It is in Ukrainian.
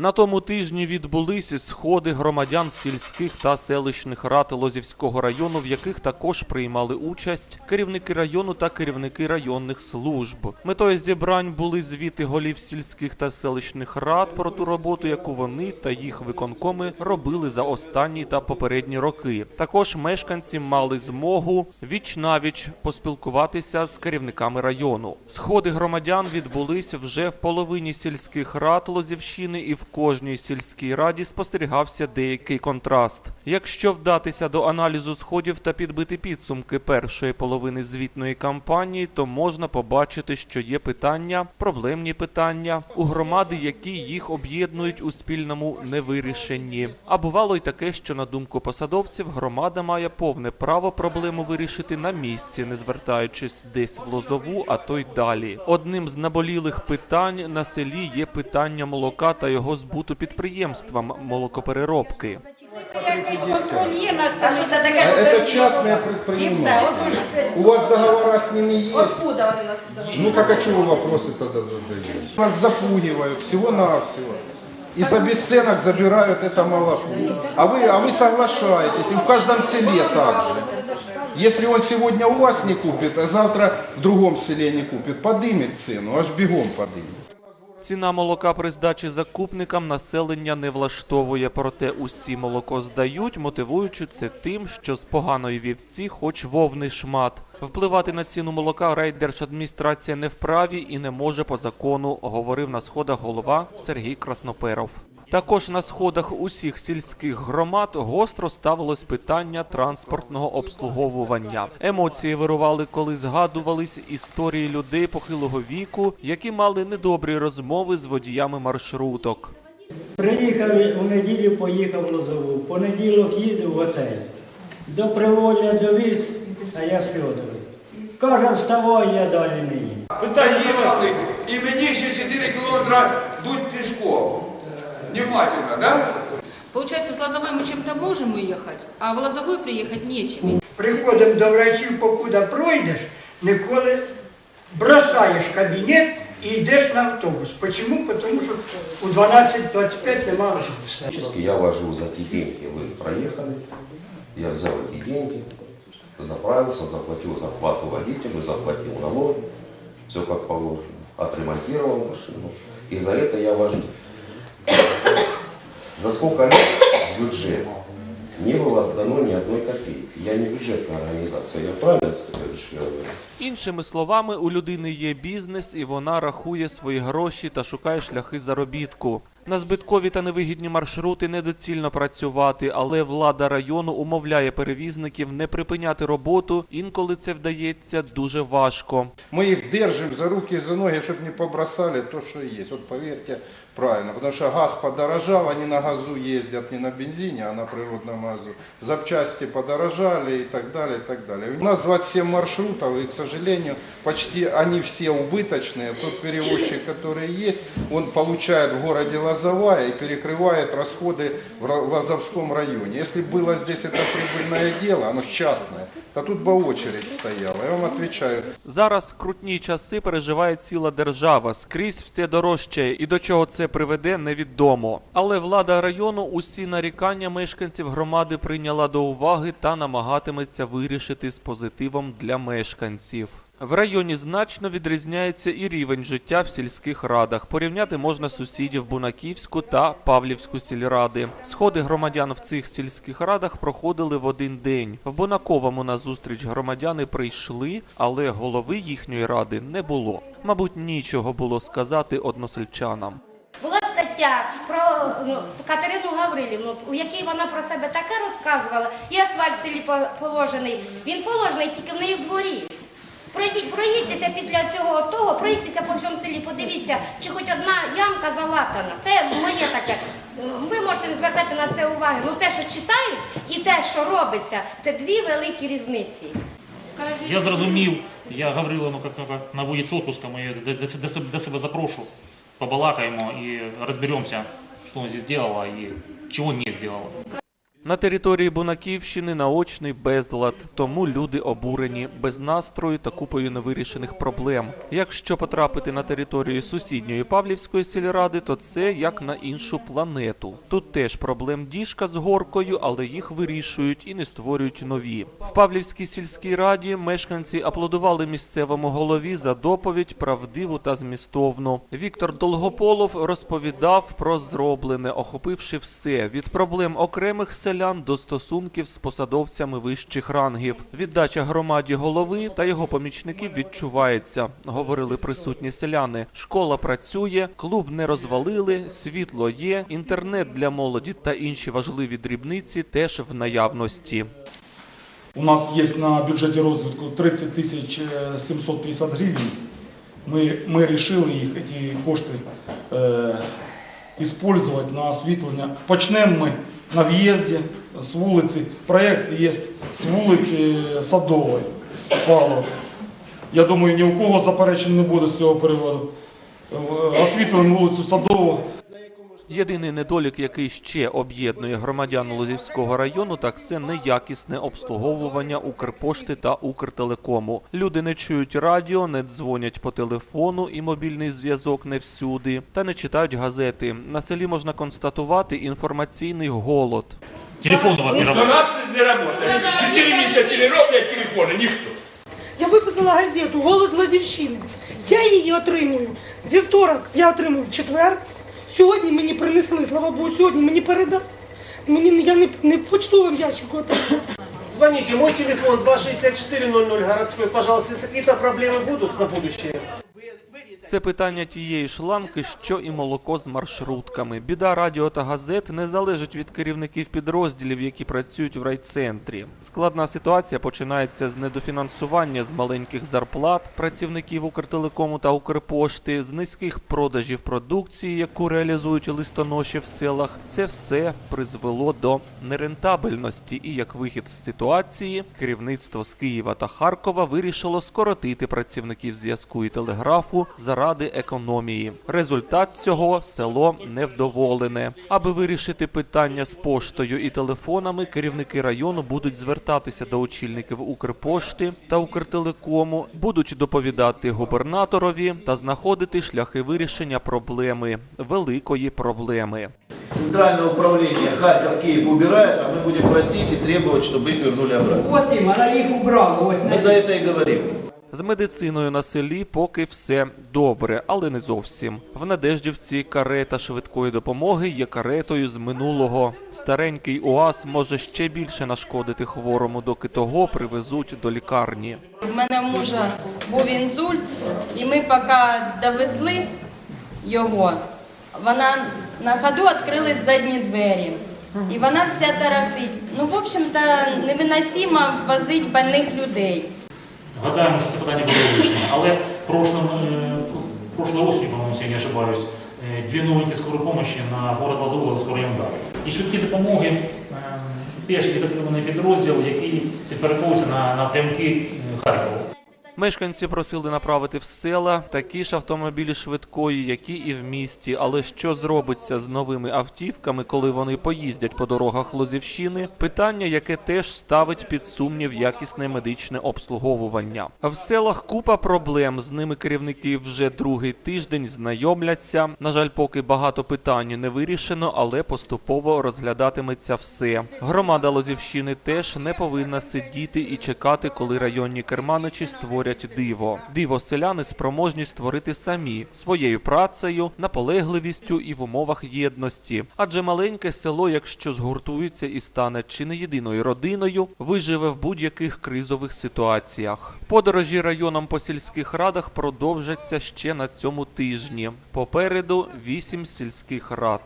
На тому тижні відбулися сходи громадян сільських та селищних рад Лозівського району, в яких також приймали участь керівники району та керівники районних служб. Метою зібрань були звіти голів сільських та селищних рад про ту роботу, яку вони та їх виконкоми робили за останні та попередні роки. Також мешканці мали змогу віч навіч поспілкуватися з керівниками району. Сходи громадян відбулись вже в половині сільських рад Лозівщини, і в кожній сільській раді спостерігався деякий контраст. Якщо вдатися до аналізу сходів та підбити підсумки першої половини звітної кампанії, то можна побачити, що є питання, проблемні питання у громади, які їх об'єднують у спільному невирішенні. А бувало й таке, що на думку посадовців громада має повне право проблему вирішити на місці, не звертаючись десь в лозову, а то й далі. Одним з наболілих питань на селі є питання молока та його збуту підприємствам молокопереробки. Якийсь контроль є на це, що це таке, що Это ти- частное І все, предпринимание. от воно все. У вас договора с ними есть? Откуда вони нас туди? Ну как а чего вы вопросы тогда задаете? Вас запугивают всего-навсего. И за бесценок забирают это молоко. А вы, а вы соглашаетесь, и в каждом селе так же. Если он сегодня у вас не купит, а завтра в другом селе не купит, подымет цену, аж бегом подымет. Ціна молока при здачі закупникам населення не влаштовує, проте усі молоко здають, мотивуючи це тим, що з поганої вівці хоч вовний шмат. Впливати на ціну молока райдержадміністрація не вправі і не може по закону, говорив на сходах голова Сергій Красноперов. Також на сходах усіх сільських громад гостро ставилось питання транспортного обслуговування. Емоції вирували, коли згадувались історії людей похилого віку, які мали недобрі розмови з водіями маршруток. Приїхав у неділю, поїхав в Лозову. Понеділок їду в оцей. До приволля довіз, а я сльодовий. Каже, вставай, я далі не їду. Поїхали, і мені ще 4 кілометри дуть пішком. Внимательно, да? Получается, с Лозовой мы чем-то можем уехать, а в Лозовой приехать нечем. Приходимо до врачів, покуди пройдеш, ніколи бросаєш кабінет і йдеш на автобус. Чому? Тому що у 12.25 немає автобуса. Фактически я вожу за те деньги, вы проехали, я взял эти деньги, заправился, заплатил зарплату водителю, заплатил налоги, все как положено, отремонтировал машину, и за это я вожу. За сколько лет в бюджет не было отдано ни одной копейки. Я не бюджетная организация, я правильно говорю? Іншими словами, у людини є бізнес, і вона рахує свої гроші та шукає шляхи заробітку. На збиткові та невигідні маршрути недоцільно працювати, але влада району умовляє перевізників не припиняти роботу. Інколи це вдається дуже важко. Мы их держим за руки и за ноги, чтобы не побросали то, что есть. Вот поверьте, правильно. Потому что газ подорожал, они на газу ездят не на бензине, а на природном газу. Запчасти подорожали и так далее, и так далее. У нас 27 маршрутов, и, к сожалению, почти они все убыточные. Тот перевозчик, который есть, он получает в городе Лозовая и перекрывает расходы в Ра- Лозовском районе. Если было здесь это прибыльное дело, оно ж частное, то тут бы очередь стояла. Я вам отвечаю, Зараз крутні часи переживає ціла держава. Скрізь все дорожчає, і до чого це приведе, невідомо. Але влада району усі нарікання мешканців громади прийняла до уваги та намагатиметься вирішити з позитивом для мешканців. В районі значно відрізняється і рівень життя в сільських радах. Порівняти можна сусідів Бунаківську та Павлівську сільради. Сходи громадян в цих сільських радах проходили в один день. В Бунаковому на зустріч громадяни прийшли, але голови їхньої ради не було. Мабуть, нічого було сказати односельчанам. Була стаття про ну, Катерину Гаврилівну, у якій вона про себе таке розказувала, і асфальт по- положений. Він положений тільки в неї в дворі. Проїдьтеся після цього того, проїдьтеся по всьому селі, подивіться, чи хоч одна ямка залатана. Це моє таке. Ви можете не звертати на це уваги. Ну те, що читають, і те, що робиться, це дві великі різниці. Я зрозумів, я Гавриловну як на з отпуска, до, до, себе- запрошу, побалакаємо і розберемося, що вона здесь делала і чого не сделала. На території Бунаківщини наочний безлад, тому люди обурені, без настрою та купою невирішених проблем. Якщо потрапити на територію сусідньої Павлівської сільради, то це як на іншу планету. Тут теж проблем діжка з горкою, але їх вирішують і не створюють нові. В Павлівській сільській раді мешканці аплодували місцевому голові за доповідь правдиву та змістовну. Віктор Долгополов розповідав про зроблене, охопивши все від проблем окремих селян до стосунків з посадовцями вищих рангів. Віддача громаді голови та його помічників відчувається, говорили присутні селяни. Школа працює, клуб не розвалили, світло є, інтернет для молоді та інші важливі дрібниці теж в наявності. У нас є на бюджеті розвитку 30 тисяч е, 750 гривень. Ми, ми вирішили їх, ці кошти, е, использовать на освітлення. Почнемо ми на в'їзді з вулиці. Проєкт є з вулиці Садової. Павло. Я думаю, ні у кого заперечень не буде з цього приводу. Освітлюємо вулицю Садову. Єдиний недолік, який ще об'єднує громадян Лозівського району, так це неякісне обслуговування Укрпошти та Укртелекому. Люди не чують радіо, не дзвонять по телефону, і мобільний зв'язок не всюди, та не читають газети. На селі можна констатувати інформаційний голод. Телефон у вас не У нас не работает. Чотири місяці не роблять телефони, ніхто. Я виписала газету Голос Владівщини. Я її отримую. Вівторок я отримую в четвер. Сьогодні мені принесли, слава Богу, сьогодні мені передати. Мені я не, не в почтовому ящику отримала. Звоните, мой телефон 26400 городской, пожалуйста, если какие-то проблемы будут на будущее. Це питання тієї ж ланки, що і молоко з маршрутками. Біда радіо та газет не залежить від керівників підрозділів, які працюють в райцентрі. Складна ситуація починається з недофінансування з маленьких зарплат працівників Укртелекому та Укрпошти, з низьких продажів продукції, яку реалізують листоноші в селах. Це все призвело до нерентабельності. І як вихід з ситуації, керівництво з Києва та Харкова вирішило скоротити працівників зв'язку і телеграфу заради економії. Результат цього село невдоволене. Аби вирішити питання з поштою і телефонами, керівники району будуть звертатися до очільників Укрпошти та Укртелекому, будуть доповідати губернаторові та знаходити шляхи вирішення проблеми великої проблеми. Центральное управление Харьков, Киев убирает, а мы будем просить и требовать, чтобы их вернули обратно. От їм, вона їх убрала. Ось Мы за это и говорим. З медициною на селі поки все добре, але не зовсім. В Надеждівці карета швидкої допомоги є каретою з минулого. Старенький УАЗ може ще більше нашкодити хворому, доки того привезуть до лікарні. У мене мужа був інсульт, і ми поки довезли його, вона на ходу відкрили задні двері. І вона вся тарахтить. Ну, в общем-то, невиносимо возити больних людей. Гадаємо, що це питання буде вирішено. Але прошлым, осінь, прошлой по-моєму, я не ошибаюсь, е, дві новенькі скорої допомоги на город Лазового за скорою дали. І швидкі допомоги е, теж відокремлений підрозділ, який підпорядковується на напрямки е, Харкова. Мешканці просили направити в села такі ж автомобілі швидкої, які і в місті. Але що зробиться з новими автівками, коли вони поїздять по дорогах Лозівщини? Питання, яке теж ставить під сумнів якісне медичне обслуговування. В селах купа проблем. З ними керівники вже другий тиждень знайомляться. На жаль, поки багато питань не вирішено, але поступово розглядатиметься все. Громада Лозівщини теж не повинна сидіти і чекати, коли районні керманичі створять диво. Диво селяни спроможні створити самі своєю працею, наполегливістю і в умовах єдності. Адже маленьке село, якщо згуртується і стане чи не єдиною родиною, виживе в будь-яких кризових ситуаціях. Подорожі районом по сільських радах продовжаться ще на цьому тижні. Попереду вісім сільських рад.